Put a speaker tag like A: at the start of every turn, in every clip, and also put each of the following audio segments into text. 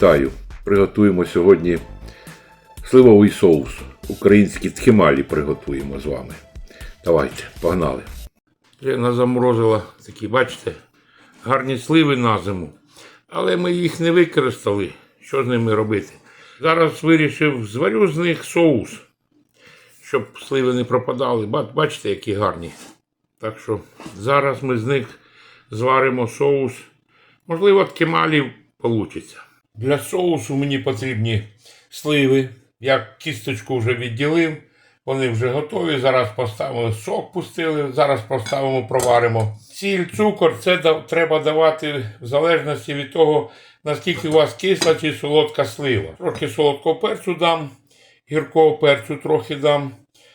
A: Вітаю! Приготуємо сьогодні сливовий соус. Українські тхімалі приготуємо з вами. Давайте, погнали.
B: Лена заморозила такі, бачите, гарні сливи на зиму. Але ми їх не використали. Що з ними робити? Зараз вирішив, зварю з них соус, щоб сливи не пропадали. Бачите, які гарні. Так що зараз ми з них зваримо соус. Можливо, кемалів вийде. Для соусу мені потрібні сливи. Я кісточку вже відділив. Вони вже готові. Зараз поставили сок, пустили. Зараз поставимо, проваримо. Сіль, цукор це треба давати в залежності від того, наскільки у вас кисла чи солодка слива. Трохи солодкого перцю дам, гіркого перцю трохи дам,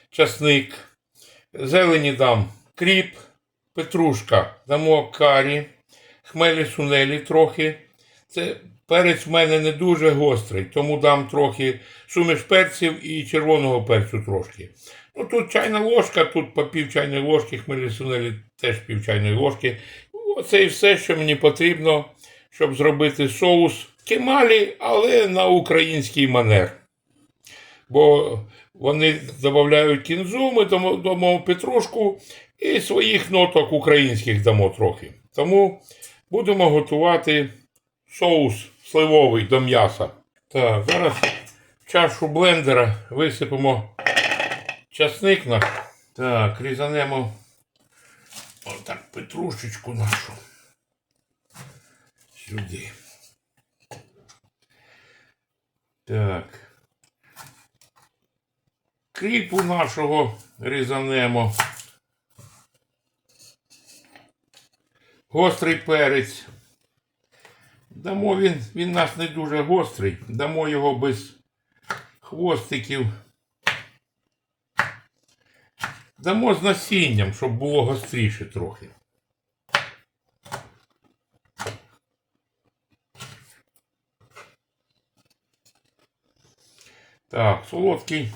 B: часник, зелені дам, кріп, петрушка, дамо карі, хмелі сунелі трохи. Це перець в мене не дуже гострий, тому дам трохи суміш перців і червоного перцю трошки. Ну тут чайна ложка, тут по пів чайної ложки, хмелі теж пів чайної ложки. Оце і все, що мені потрібно, щоб зробити соус кемалі, але на український манер. Бо вони додають кінзу, ми дамо, петрушку і своїх ноток українських дамо трохи. Тому будемо готувати соус сливовий до м'яса. Так, зараз в чашу блендера висипемо часник наш. Так, різанемо отак петрушечку нашу. Сюди. Так. Кріпу нашого різанемо. Гострий перець. Дамо він, він нас не дуже гострий. Дамо його без хвостиків. Дамо з насінням, щоб було гостріше трохи. Так, солодкий.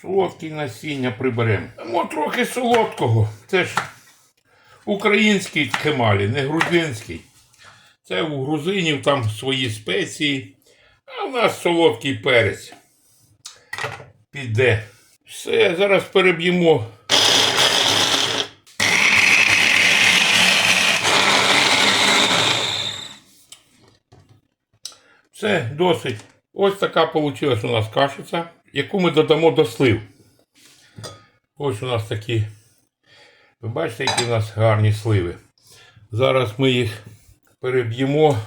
B: Солодкий насіння приберемо. Дамо трохи солодкого. Це ж український кемалі, не грузинський. Це у грузинів там свої спеції, а в нас солодкий перець. Піде. Все, зараз переб'ємо. Все, досить. Ось така вийшла у нас кашиця, яку ми додамо до слив. Ось у нас такі ви бачите, які у нас гарні сливи. Зараз ми їх переб'ємо.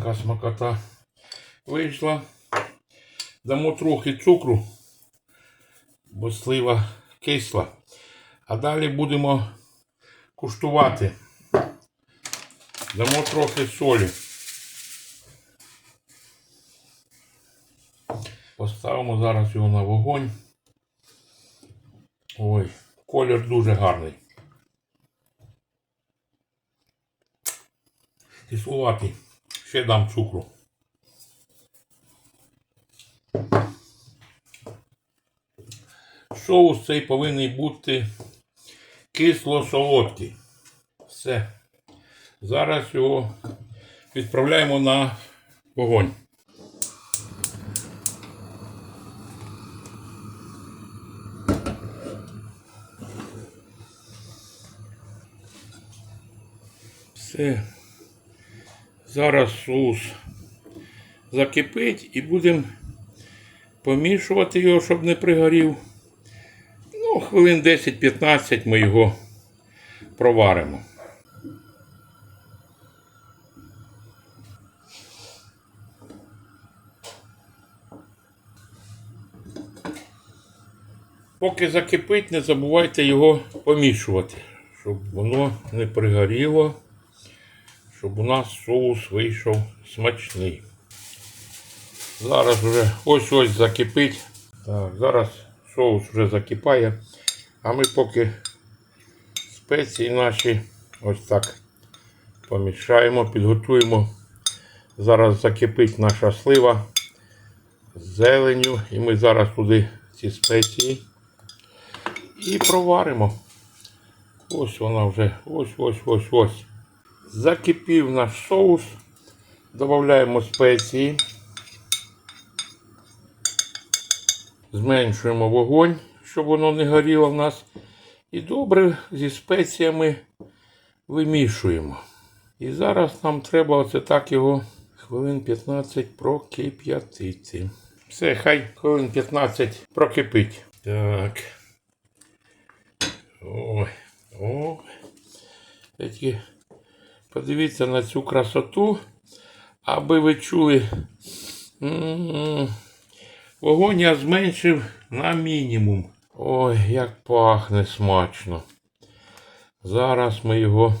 B: Така смакота вийшла. Дамо трохи цукру, бо слива кисла. А далі будемо куштувати. Дамо трохи солі. Поставимо зараз його на вогонь. Ой, колір дуже гарний. Кисловатий. Ще дам цукру. Соус цей повинен бути кисло-солодкий. Все. Зараз його відправляємо на вогонь. Все. Зараз соус закипить і будемо помішувати його, щоб не пригорів. Ну, хвилин 10-15 ми його проваримо. Поки закипить, не забувайте його помішувати, щоб воно не пригоріло, щоб у нас соус вийшов смачний. Зараз вже ось ось закипить. Так, зараз соус вже закипає. А ми поки спеції наші ось так помішаємо, підготуємо. Зараз закипить наша слива з зеленю. І ми зараз туди ці спеції і проваримо. Ось вона вже, ось, ось, ось, ось. Закипів наш соус. Додаємо спеції. Зменшуємо вогонь, щоб воно не горіло в нас. І добре зі спеціями вимішуємо. І зараз нам треба оце так його хвилин 15 прокип'ятити. Все, хай хвилин 15 прокипить. Так. Ой, ой. Тільки подивіться на цю красоту, аби ви чули. Вогонь я зменшив на мінімум. Ой, як пахне смачно. Зараз ми його.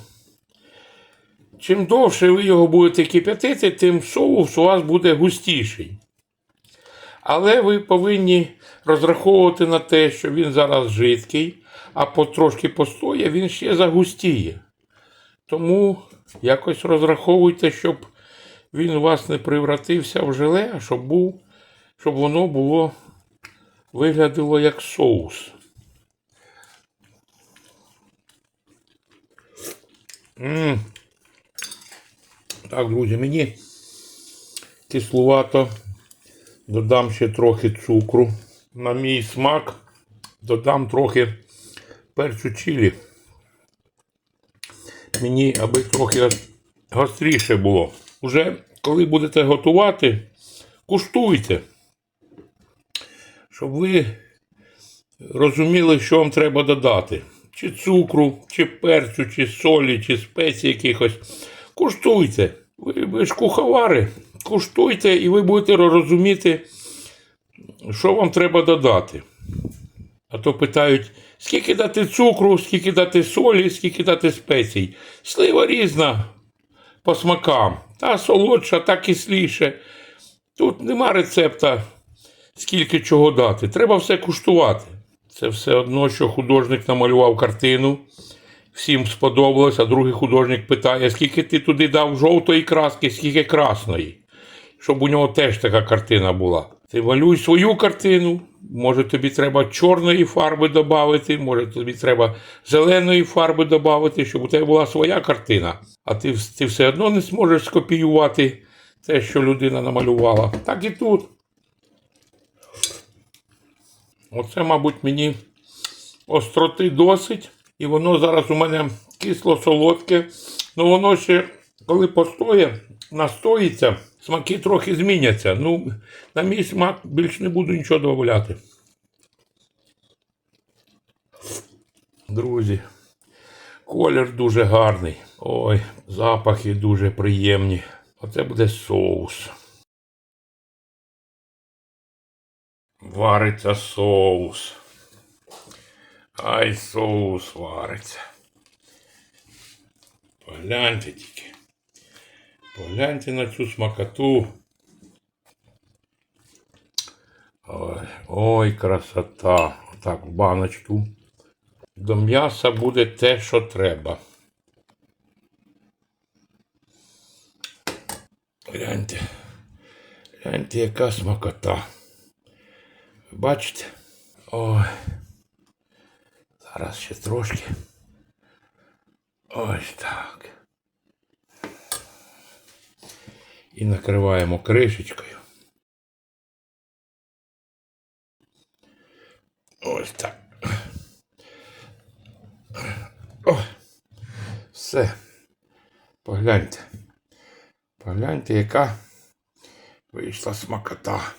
B: Чим довше ви його будете кип'ятити, тим соус у вас буде густіший. Але ви повинні розраховувати на те, що він зараз жидкий, а потрошки постоє, він ще загустіє. Тому якось розраховуйте, щоб він у вас не превратився в желе, а щоб був, щоб воно було виглядало як соус. м Так, друзі, мені кислувато. Додам ще трохи цукру. На мій смак додам трохи перцю чилі. Мені аби трохи гостріше було. Уже коли будете готувати, куштуйте. Щоб ви розуміли, що вам треба додати. Чи цукру, чи перцю, чи солі, чи спеції якихось. Куштуйте. Ви, ви ж куховари. Куштуйте, і ви будете розуміти, що вам треба додати. А то питають, скільки дати цукру, скільки дати солі, скільки дати спецій. Слива різна по смакам. Та солодша, та кисліше. Тут нема рецепта, скільки чого дати. Треба все куштувати. Це все одно, що художник намалював картину. Всім сподобалось, а другий художник питає, скільки ти туди дав жовтої краски, скільки красної. Щоб у нього теж така картина була. Ти малюй свою картину. Може тобі треба чорної фарби додати, може тобі треба зеленої фарби додати, щоб у тебе була своя картина. А ти, ти все одно не зможеш скопіювати те, що людина намалювала. Так і тут. Оце, мабуть, мені остроти досить. І воно зараз у мене кисло-солодке. Ну воно ще, коли постоє, настоїться, смаки трохи зміняться. Ну, на мій смак більш не буду нічого додавати. Друзі, колір дуже гарний. Ой, запахи дуже приємні. Оце буде соус. Вариться соус. Ай, соус вариться. Погляньте тільки. Погляньте на цю смакоту. Ой, ой, красота. Отак, в баночку. До м'яса буде те, що треба. Гляньте. Гляньте, яка смакота. Бачите? Ой. Зараз ще трошки. Ось так. І накриваємо кришечкою. Ось так. О, все. Погляньте. Погляньте, яка вийшла смакота.